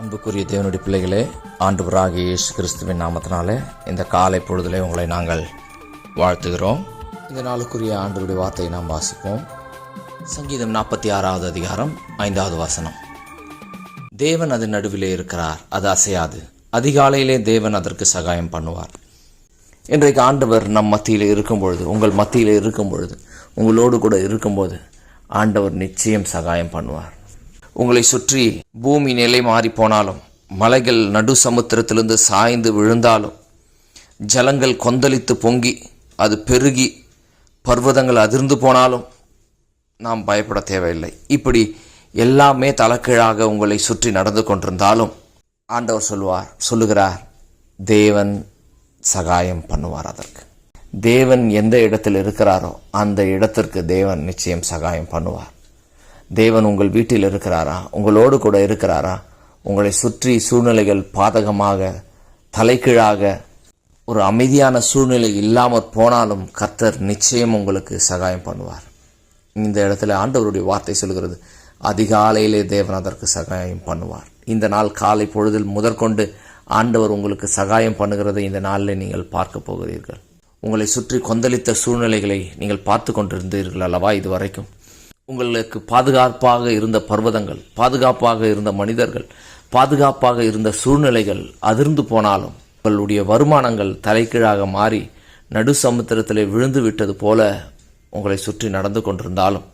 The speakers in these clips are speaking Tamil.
அன்புக்குரிய தேவனுடைய பிள்ளைகளே ஆண்டவராக இயேசு கிறிஸ்துவின் நாமத்தினாலே இந்த காலை பொழுதிலே உங்களை நாங்கள் வாழ்த்துகிறோம். இந்த நாளுக்குரிய ஆண்டவருடைய வார்த்தையை நாம் வாசிப்போம். சங்கீதம் நாற்பத்தி ஆறாவது அதிகாரம் ஐந்தாவது வசனம். தேவன் அது நடுவிலே இருக்கிறார் அது அசையாது. அதிகாலையிலே தேவன் அதற்கு சகாயம் பண்ணுவார். இன்றைக்கு ஆண்டவர் நம் மத்தியில் இருக்கும் பொழுது உங்கள் மத்தியில் இருக்கும் பொழுது உங்களோடு கூட இருக்கும்போது ஆண்டவர் நிச்சயம் சகாயம் பண்ணுவார். உங்களை சுற்றி பூமி நிலை மாறி போனாலும் மலைகள் நடு சமுத்திரத்திலிருந்து சாய்ந்து விழுந்தாலும் ஜலங்கள் கொந்தளித்து பொங்கி அது பெருகி பர்வதங்கள் அதிர்ந்து போனாலும் நாம் பயப்பட தேவையில்லை. இப்படி எல்லாமே தலைக்கீழாக உங்களை சுற்றி நடந்து கொண்டிருந்தாலும் ஆண்டவர் சொல்வார் சொல்லுகிறார் தேவன் சகாயம் பண்ணுவார் அதற்கு. தேவன் எந்த இடத்தில் இருக்கிறாரோ அந்த இடத்திற்கு தேவன் நிச்சயம் சகாயம் பண்ணுவார். தேவன் உங்கள் வீட்டில் இருக்கிறாரா? உங்களோடு கூட இருக்கிறாரா? உங்களை சுற்றி சூழ்நிலைகள் பாதகமாக தலைகீழாக ஒரு அமைதியான சூழ்நிலை இல்லாமற் போனாலும் கர்த்தர் நிச்சயம் உங்களுக்கு சகாயம் பண்ணுவார். இந்த இடத்துல ஆண்டவருடைய வார்த்தை சொல்கிறது அதிகாலையிலே தேவன் அதற்கு சகாயம் பண்ணுவார். இந்த நாள் காலை பொழுதில் முதற்கொண்டு ஆண்டவர் உங்களுக்கு சகாயம் பண்ணுகிறதை இந்த நாளில் நீங்கள் பார்க்க போகிறீர்கள். உங்களை சுற்றி கொந்தளித்த சூழ்நிலைகளை நீங்கள் பார்த்து கொண்டிருந்தீர்கள் அல்லவா? இதுவரைக்கும் உங்களுக்கு பாதுகாப்பாக இருந்த பர்வதங்கள் பாதுகாப்பாக இருந்த மனிதர்கள் பாதுகாப்பாக இருந்த சூழ்நிலைகள் அதிர்ந்து போனாலும் உங்களுடைய வருமானங்கள் தலைகீழாக மாறி நடு சமுத்திரத்தில் விழுந்து விட்டது போல உங்களை சுற்றி நடந்து கொண்டிருந்தாலும்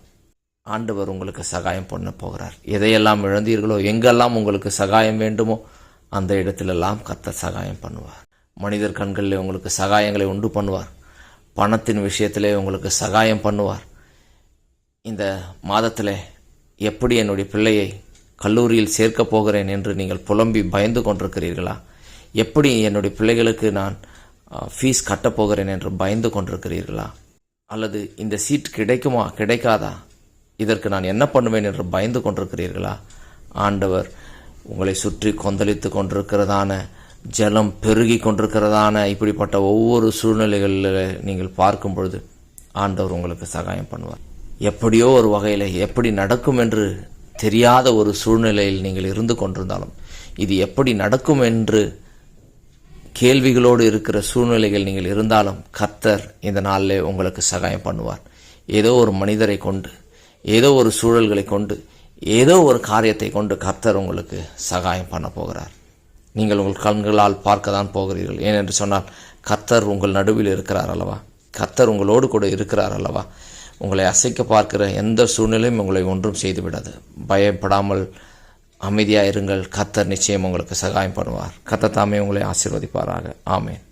ஆண்டவர் உங்களுக்கு சகாயம் பண்ண போகிறார். எதையெல்லாம் இழந்தீர்களோ எங்கெல்லாம் உங்களுக்கு சகாயம் வேண்டுமோ அந்த இடத்திலெல்லாம் கர்த்தர் சகாயம் பண்ணுவார். மனிதர் கண்களில் உங்களுக்கு சகாயங்களை உண்டு பண்ணுவார். பணத்தின் விஷயத்திலே உங்களுக்கு சகாயம் பண்ணுவார். இந்த மாதத்தில் எப்படி என்னுடைய பிள்ளையை கல்லூரியில் சேர்க்கப் போகிறேன் என்று நீங்கள் புலம்பி பயந்து கொண்டிருக்கிறீர்களா? எப்படி என்னுடைய பிள்ளைகளுக்கு நான் ஃபீஸ் கட்டப் போகிறேன் என்று பயந்து கொண்டிருக்கிறீர்களா? அல்லது இந்த சீட் கிடைக்குமா கிடைக்காதா? இதற்கு நான் என்ன பண்ணுவேன் என்று பயந்து கொண்டிருக்கிறீர்களா? ஆண்டவர் உங்களை சுற்றி கொந்தளித்து கொண்டிருக்கிறதான ஜலம் பெருகி கொண்டிருக்கிறதான இப்படிப்பட்ட ஒவ்வொரு சூழ்நிலைகளில் நீங்கள் பார்க்கும் பொழுது ஆண்டவர் உங்களுக்கு சகாயம் பண்ணுவார். எப்படியோ ஒரு வகையில் எப்படி நடக்கும் என்று தெரியாத ஒரு சூழ்நிலையில் நீங்கள் இருந்து கொண்டிருந்தாலும் இது எப்படி நடக்கும் என்று கேள்விகளோடு இருக்கிற சூழ்நிலைகள் நீங்கள் இருந்தாலும் கத்தர் இந்த நாளில் உங்களுக்கு சகாயம் பண்ணுவார். ஏதோ ஒரு மனிதரை கொண்டு ஏதோ ஒரு சூழல்களை கொண்டு ஏதோ ஒரு காரியத்தை கொண்டு கர்த்தர் உங்களுக்கு சகாயம் பண்ண போகிறார். நீங்கள் உங்கள் கண்களால் பார்க்க தான் போகிறீர்கள். ஏனென்று சொன்னால் கர்த்தர் உங்கள் நடுவில் இருக்கிறார் அல்லவா? கர்த்தர் உங்களோடு கூட இருக்கிறார் அல்லவா? உங்களை அசைக்க பார்க்கிற எந்த சூழ்நிலையும் உங்களை ஒன்றும் செய்துவிடாது. பயப்படாமல் அமைதியாக இருங்கள் கத்தர் நிச்சயம் உங்களுக்கு சகாயம் பண்ணுவார். கத்தர் தாமே உங்களை ஆசீர்வதிப்பாராக. ஆமேன்.